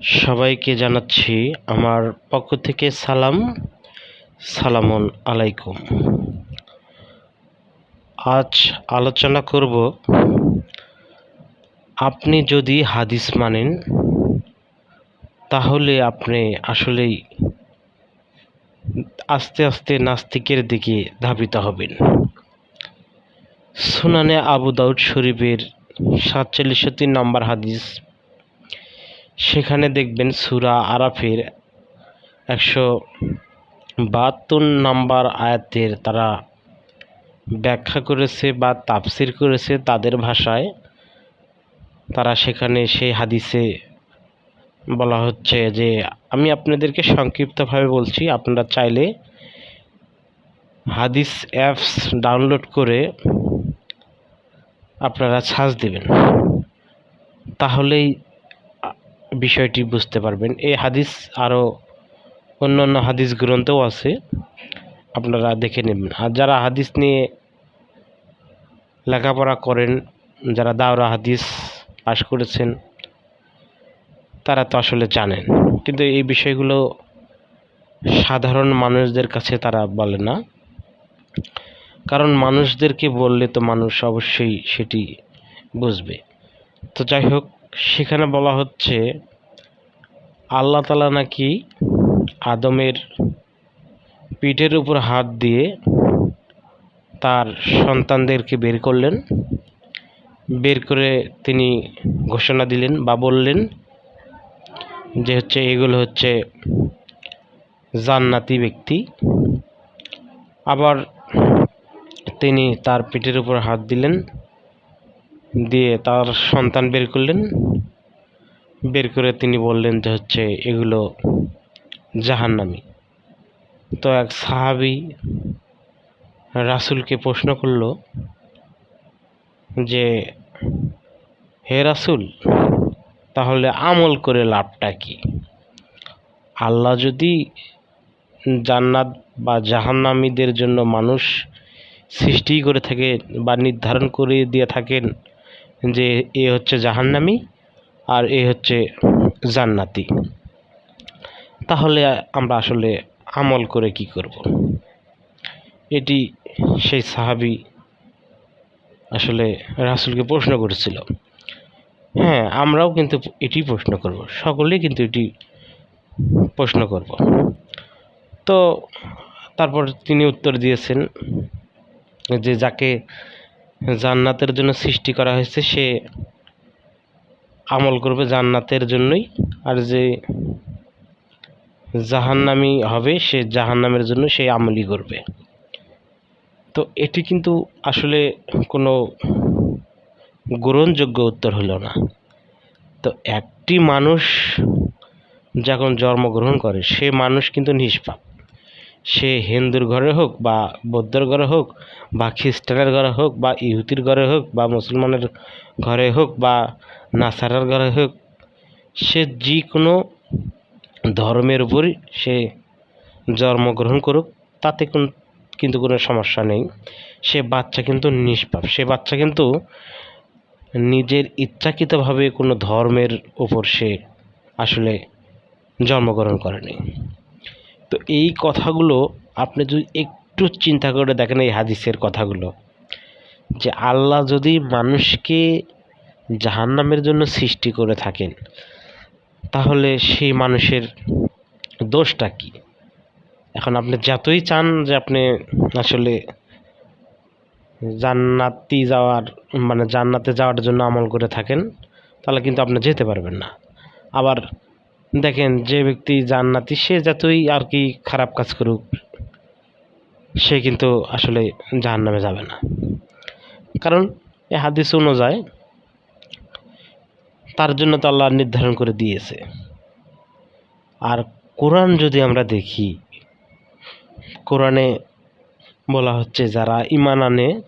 সবাইকে জানাচ্ছি আমার পক্ষ থেকে সালাম, সালামুন আলাইকুম। আজ আলোচনা করব, আপনি যদি হাদিস মানেন, তাহলে আপনি আসলেই আস্তে আস্তে নাস্তিকের দিকে ধাবিত হবেন। সুনানে আবু দাউদ শরীফের সাতচল্লিশশো নম্বর হাদিস সেখানে দেখবেন সুরা আরাফের একশো বাহাত্তর নাম্বার আয়াতের তারা ব্যাখ্যা করেছে বা তাফসির করেছে তাদের ভাষায়। তারা সেখানে সেই হাদিসে বলা হচ্ছে যে, আমি আপনাদেরকে সংক্ষিপ্তভাবে বলছি, আপনারা চাইলে হাদিস অ্যাপস ডাউনলোড করে আপনারা সার্চ দেবেন। তাহলেই বিষয়টি বুঝতে পারবেন। এই হাদিস আরও অন্য অন্য হাদিস গ্রন্থও আছে। আপনারা দেখে নেবেন। আর যারা হাদিস নিয়ে লেখাপড়া করেন, যারা দাওরা হাদিস পাশ করেছেন, তারা তো আসলে জানেন। কিন্তু এই বিষয়গুলো সাধারণ মানুষদের কাছে তারা বলে না। কারণ মানুষদেরকে বললে তো মানুষ অবশ্যই সেটি বুঝবে। তো যাই হোক সেখানে বলা হচ্ছে, আল্লাহ তালা নাকি আদমের পিঠের উপর হাত দিয়ে তার সন্তানদেরকে বের করলেন। বের করে তিনি ঘোষণা দিলেন বা বললেন যে হচ্ছে এগুলো হচ্ছে জান্নাতি ব্যক্তি। আবার তিনি তার পিঠের উপর হাত দিলেন। দিয়ে তার সন্তান বের করলেন। বের করে তিনি বললেন যে হচ্ছে এগুলো জাহান্নামি। তো এক সাহাবি রাসুলকে প্রশ্ন করল যে, হে রাসুল, তাহলে আমল করে লাভটা কি? আল্লাহ যদি জান্নাত বা জাহান্নামীদের জন্য মানুষ সৃষ্টি করে থাকে বা নির্ধারণ করে দিয়ে থাকেন যে এ হচ্ছে জাহান্নামি আর এ হচ্ছে জান্নাতি। তাহলে আমরা আসলে আমল করে কি করব? এটি সেই সাহাবি আসলে রাসুলকে প্রশ্ন করেছিল। হ্যাঁ আমরাও কিন্তু এটি প্রশ্ন করব, সকলেই কিন্তু এটি প্রশ্ন করব। তো তারপর তিনি উত্তর দিয়েছেন যে যাকে জান্নাতের জন্য সৃষ্টি করা হয়েছে, সে আমল করবে জান্নাতের জন্যই। আর যে জাহান্নামি হবে, সে জাহান্নামের জন্য সেই আমলই করবে। তো এটি কিন্তু আসলে কোনো গ্রহণযোগ্য উত্তর হলো না। তো একটি মানুষ যখন জন্মগ্রহণ করে, সে মানুষ কিন্তু নিষ্পাপ। সে হিন্দুর ঘরে হোক বা বৌদ্ধর ঘরে হোক বা খ্রিস্টানের ঘরে হোক বা ইহুতির ঘরে হোক বা মুসলমানের ঘরে হোক বা নাসারার ঘরে হোক, সে যে কোনো ধর্মের উপরই সে জন্মগ্রহণ করুক, তাতে কোন কিন্তু কোনো সমস্যা নেই। সে বাচ্চা কিন্তু নিষ্পাপ। সে বাচ্চা কিন্তু নিজের ইচ্ছাকৃতভাবে কোনো ধর্মের ওপর সে আসলে জন্মগ্রহণ করেনি। তো এই কথাগুলো আপনি যদি একটু চিন্তা করে দেখেন এই হাদিসের কথাগুলো, যে আল্লাহ যদি মানুষকে জাহান্নামের জন্য সৃষ্টি করে থাকেন, তাহলে সেই মানুষের দোষটা কি? এখন আপনি যতই চান যে আপনি আসলে জান্নাতি যাওয়ার মানে জান্নাতে যাওয়ার জন্য আমল করে থাকেন, তাহলে কিন্তু আপনি যেতে পারবেন না। আবার দেখেন, যে ব্যক্তি জান্নাতি, সে যতই আর কি খারাপ কাজ করুক, সে কিন্তু আসলে জাহান্নামে যাবে না। কারণ এ হাদিস অনুযায়ী তার জন্য তো আল্লাহ নির্ধারণ করে দিয়েছে। আর কোরআন যদি আমরা দেখি, কোরআনে বলা হচ্ছে, যারা ইমান আনে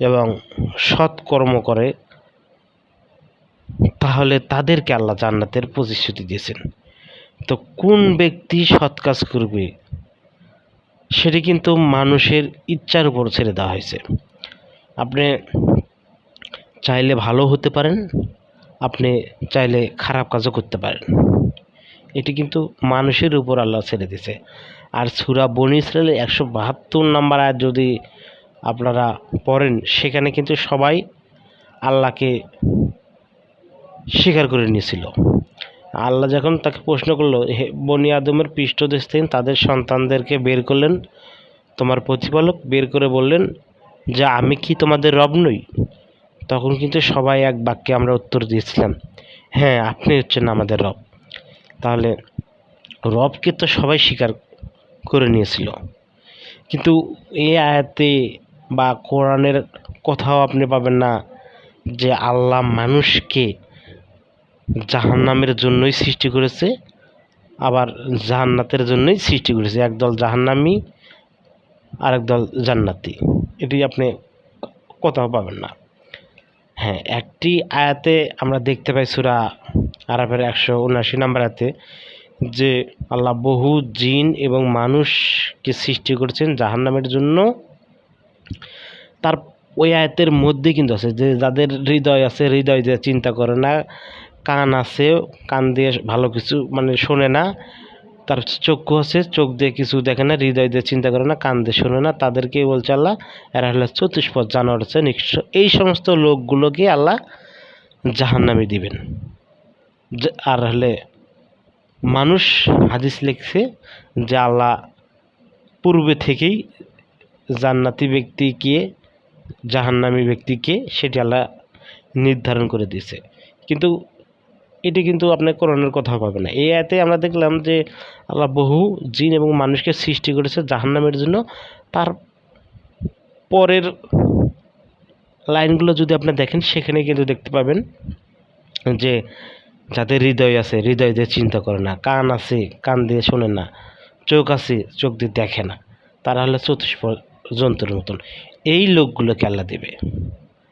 এবং সৎকর্ম করে তাহলে তাদেরকে আল্লাহ জান্নাতের প্রতিশ্রুতি দিয়েছেন। তো কোন ব্যক্তি সৎ কাজ করবে সেটি কিন্তু মানুষের ইচ্ছার উপর ছেড়ে দেওয়া হয়েছে। আপনি চাইলে ভালো হতে পারেন আপনি চাইলে খারাপ কাজও করতে পারেন। এটি কিন্তু মানুষের উপর আল্লাহ ছেড়ে দিছে আর সুরা বনি ইসরায়েলের একশো বাহাত্তর নাম্বার আয়াত যদি আপনারা পড়েন সেখানে কিন্তু সবাই আল্লাহকে স্বীকার করে নিয়েছিল। আল্লাহ যখন তাকে প্রশ্ন করল, হে বনি আদমের পৃষ্ঠদেশ থেকে তাদের সন্তানদেরকে বের করলেন, তোমার প্রতিপালক বের করে বললেন, যে আমি কি তোমাদের রব নই? তখন কিন্তু সবাই এক বাক্যে আমরা উত্তর দিয়েছিলাম হ্যাঁ আপনি হচ্ছেন আমাদের রব। তাহলে রবকে তো সবাই স্বীকার করে নিয়েছিল। কিন্তু এই আয়াতে বা কোরআনের কোথাও আপনি পাবেন না যে আল্লাহ মানুষকে জাহান্নামের জন্যই সৃষ্টি করেছে, আবার জাহান্নাতের জন্যই সৃষ্টি করেছে। একদল জাহান্নামি আর একদল জান্নাতি। এটি আপনি কোথাও পাবেন না। হ্যাঁ একটি আয়াতে আমরা দেখতে পাই সুরা আরাফের একশো উনআশি নাম্বার আয়াতে যে আল্লাহ বহু জিন এবং মানুষকে সৃষ্টি করেছেন জাহান্নামের জন্য। তার ওই আয়াতের মধ্যে কিন্তু আছে যে যাদের হৃদয় আছে, হৃদয় দিয়ে চিন্তা করে না কান আছে, কান দিয়ে ভালো কিছু মানে শোনে না। তার চক্ষু আছে, চোখ দিয়ে কিছু দেখে না, হৃদয় দিয়ে চিন্তা করে না, কান দিয়ে শোনে না। তাদেরকেই বলছে আল্লাহ, এরা হলো চতুষ্পদ জানোয়ার হচ্ছে নিঃস্ব। এই সমস্ত লোকগুলোকে আল্লাহ জাহান্নামে দিবেন। আর হলে মানুষ হাদিস লিখছে যে আল্লাহ পূর্বে থেকেই জান্নাতি ব্যক্তিকে, জাহান্নামী ব্যক্তিকে সেটি আল্লাহ নির্ধারণ করে দিয়েছে। কিন্তু এটি কিন্তু আপনার কোরআনের কথাও পাবে না। এই আয়াতে আমরা দেখলাম যে আল্লাহ বহু জিন এবং মানুষকে সৃষ্টি করেছে জাহান্নামের জন্য। তার পরের লাইনগুলো যদি আপনি দেখেন সেখানে কিন্তু দেখতে পাবেন যে যাদের হৃদয় আছে, হৃদয় দিয়ে চিন্তা করে না, কান আছে, কান দিয়ে শোনে না, চোখ আছে, চোখ দিয়ে দেখে না, তারা হলো চতুষ্প জন্তুর মতন। এই লোকগুলোকে আল্লাহ দেবে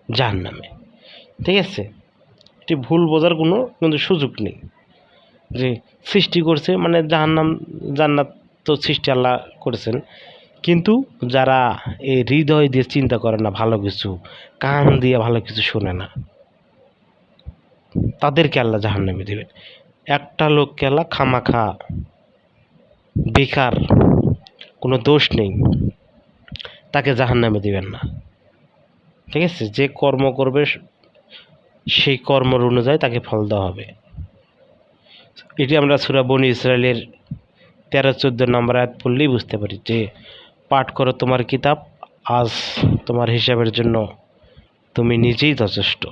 জাহান নামে ঠিক আছে? এটি ভুল বোঝার কোনো কিন্তু সুযোগ নেই। যে সৃষ্টি করছে মানে জাহান্নাম, জান্নাত তো সৃষ্টি আল্লাহ করেছেন। কিন্তু যারা এই হৃদয় দিয়ে চিন্তা করে না, ভালো কিছু, কান দিয়ে ভালো কিছু শোনে না, তাদেরকে আল্লাহ জাহান্নামে দেবে। একটা লোককে আল্লাহ খামাখা, বেকার, কোনো দোষ নেই, তাকে জাহান্নামে দিবেন না। ঠিক আছে? যে কর্ম করবে সেই কর্মর অনুযায়ী তাকে ফল দেওয়া হবে। এটি আমরা সুরা বনি ইসরায়েলের তেরো, চোদ্দ নম্বর আয়াত পড়লেই বুঝতে পারি যে, পাঠ করো তোমার কিতাব, আজ তোমার হিসাবের জন্য তুমি নিজেই যথেষ্ট।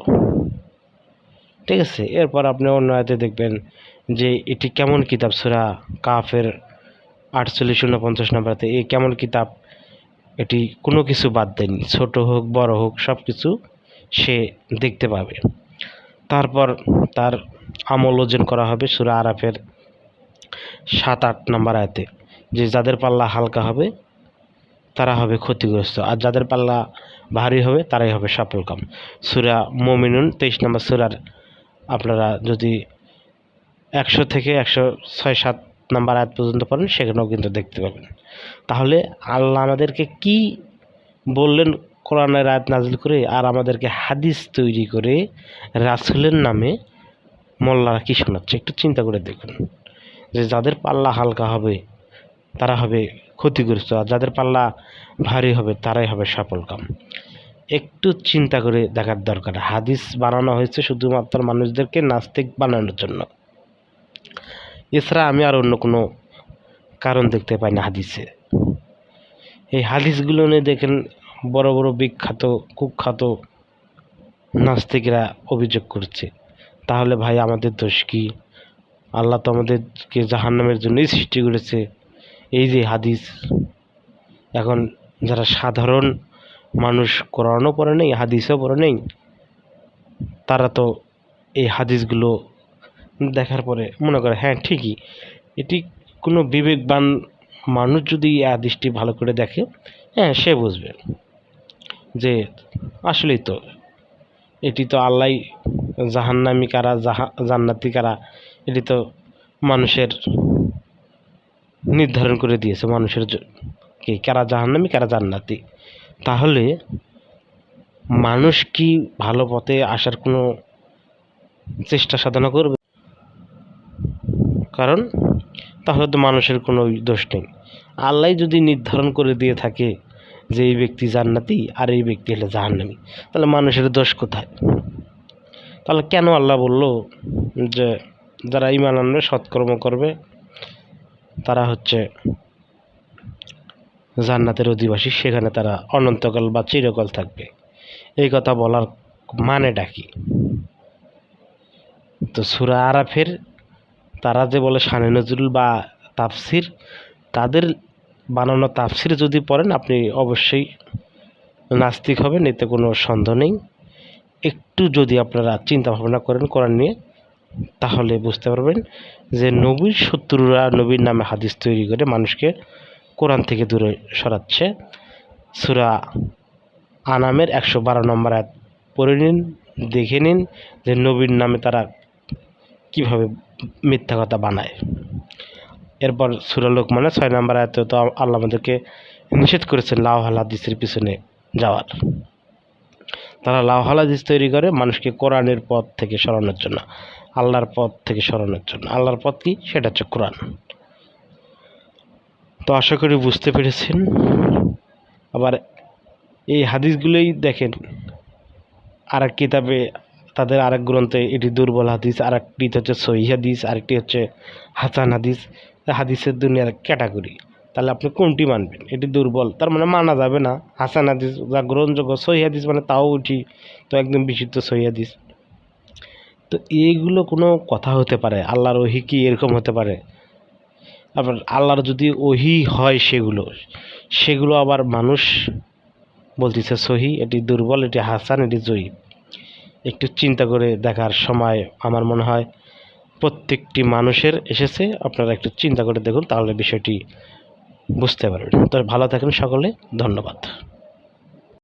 ঠিক আছে? এরপর আপনি অন্য আয়াতে দেখবেন যে, এটি কেমন কিতাব? সুরা কাফের আটচল্লিশ, উনপঞ্চাশ নম্বরতে এই কেমন কিতাব? এটি কোনো কিছু বাদ দেয়নি ছোট হোক, বড় হোক সব কিছু সে দেখতে পাবে। তারপর তার আমল ওজন করা হবে সুরা আরাফের সাত, আট নম্বর আয়তে। যে যাদের পাল্লা হালকা হবে, তারা হবে ক্ষতিগ্রস্ত। আর যাদের পাল্লা ভারী হবে, তারাই হবে সফলকাম সুরা মমিনুন, তেইশ নম্বর সুরার আপনারা যদি একশো থেকে একশো ছয়, সাত নাম্বার আয়াত পর্যন্ত পড়েন, সেখানেও কিন্তু দেখতে পাবেন। তাহলে আল্লাহ আমাদেরকে কি বললেন কোরআনের আয়াত নাজিল করে আর আমাদেরকে হাদিস তৈরি করে রাসুলের নামে মোল্লারা কি শোনাচ্ছে। একটু চিন্তা করে দেখুন যে যাদের পাল্লা হালকা হবে, তারা হবে ক্ষতিগ্রস্ত, আর যাদের পাল্লা ভারী হবে, তারাই হবে সফলকাম একটু চিন্তা করে দেখার দরকার। হাদিস বানানো হয়েছে শুধুমাত্র মানুষদেরকে নাস্তিক বানানোর জন্য। এছাড়া আমি আর অন্য কোনো কারণ দেখতে পাই না হাদিসে। এই হাদিসগুলো নিয়ে দেখেন বড় বড় বিখ্যাত, কুখ্যাত নাস্তিকরা অভিযোগ করছে। তাহলে ভাই আমাদের দোষ কি? আল্লাহ তো আমাদেরকে জাহান্নামের জন্যই সৃষ্টি করেছে। এই যে হাদিস, এখন যারা সাধারণ মানুষ কোরআনও পড়ে নেই, হাদিসও পড়ে নেই, তারা তো এই হাদিসগুলো দেখার পরে মনে করে হ্যাঁ ঠিকই। এটি কোনো বিবেকবান মানুষ যদি এই হাদিসটি ভালো করে দেখে হ্যাঁ সে বুঝবে। যে আসলেই তো, এটি তো আল্লাহ জাহান্নামী কারা, জাহা, জান্নাতি কারা, এটি তো মানুষের নির্ধারণ করে দিয়েছে, মানুষের কি কারা জাহান্নামী, কারা জান্নাতি। তাহলে মানুষ কি ভালো পথে আসার কোনো চেষ্টা সাধনা করবে? কারণ তাহলে তো মানুষের কোনো দোষ নেই। আল্লাহ যদি নির্ধারণ করে দিয়ে থাকে যে এই ব্যক্তি জান্নাতি আর এই ব্যক্তি হলে জাহান্নামি। তাহলে মানুষের দোষ কোথায়? তাহলে কেন আল্লাহ বলল যে যারা ইমান আনবে, সৎকর্ম করবে, তারা হচ্ছে জান্নাতের অধিবাসী, সেখানে তারা অনন্তকাল বা চিরকাল থাকবে। এই কথা বলার মানে ডাকি তো সুরা আরাফের তারা যে বলে শানে নজরুল বা তাফসির, তাদের বানানো তাফসির যদি পড়েন, আপনি অবশ্যই নাস্তিক হবেন, এতে কোনো সন্দেহ নেই। একটু যদি আপনারা চিন্তা ভাবনা করেন কোরআন নিয়ে, তাহলে বুঝতে পারবেন যে নবীর শত্রুরা নবীর নামে হাদিস তৈরি করে মানুষকে কোরআন থেকে দূরে সরাচ্ছে। সুরা আনামের একশো বারো নম্বর আয়াত পড়ে নিন, দেখে নিন যে নবীর নামে তারা কীভাবে মিথ্যা কথা বানায়। এরপর সুরালোক মানে ছয় নম্বর আয়াতে তো আল্লাহ আমাদেরকে নিষেধ করেছেন, লাউ হাদিসের পিছনে যাওয়ার। তারা লাউ হাদিস তৈরি করে মানুষকে কোরআনের পথ থেকে সরানোর জন্য, আল্লাহর পথ থেকে সরানোর জন্য। আল্লাহর পথ কি? সেটা হচ্ছে কোরআন। তো আশা করি বুঝতে পেরেছেন। আবার এই হাদিসগুলোই দেখেন আর এক কিতাবে তাদের আরেক গ্রন্থে এটি দুর্বল হাদিস আর একটি হচ্ছে সহি হাদিস, আরেকটি হচ্ছে হাসান হাদিস। হাদিসের দুনিয়ার ক্যাটাগরি। তাহলে আপনি কোনটি মানবেন? এটি দুর্বল। তার মানে মানা যাবে না। হাসান হাদিস যা গ্রহণযোগ্য, সহি হাদিস মানে তাও উঠি, তো একদম বিশুদ্ধ সহি হাদিস। তো এইগুলো কোনো কথা হতে পারে? আল্লাহর ওহি কি এরকম হতে পারে? আবার আল্লাহর যদি ওহি হয় সেগুলো সেগুলো আবার মানুষ বলতেছে সহি, এটি দুর্বল, এটি হাসান, এটি জয়ী একটু চিন্তা করে দেখার সময় আমার মনে হয় প্রত্যেকটি মানুষের এসেছে। আপনারা একটু চিন্তা করে দেখুন, তাহলে বিষয়টি বুঝতে পারবেন। তো ভালো থাকেন সকলে, ধন্যবাদ।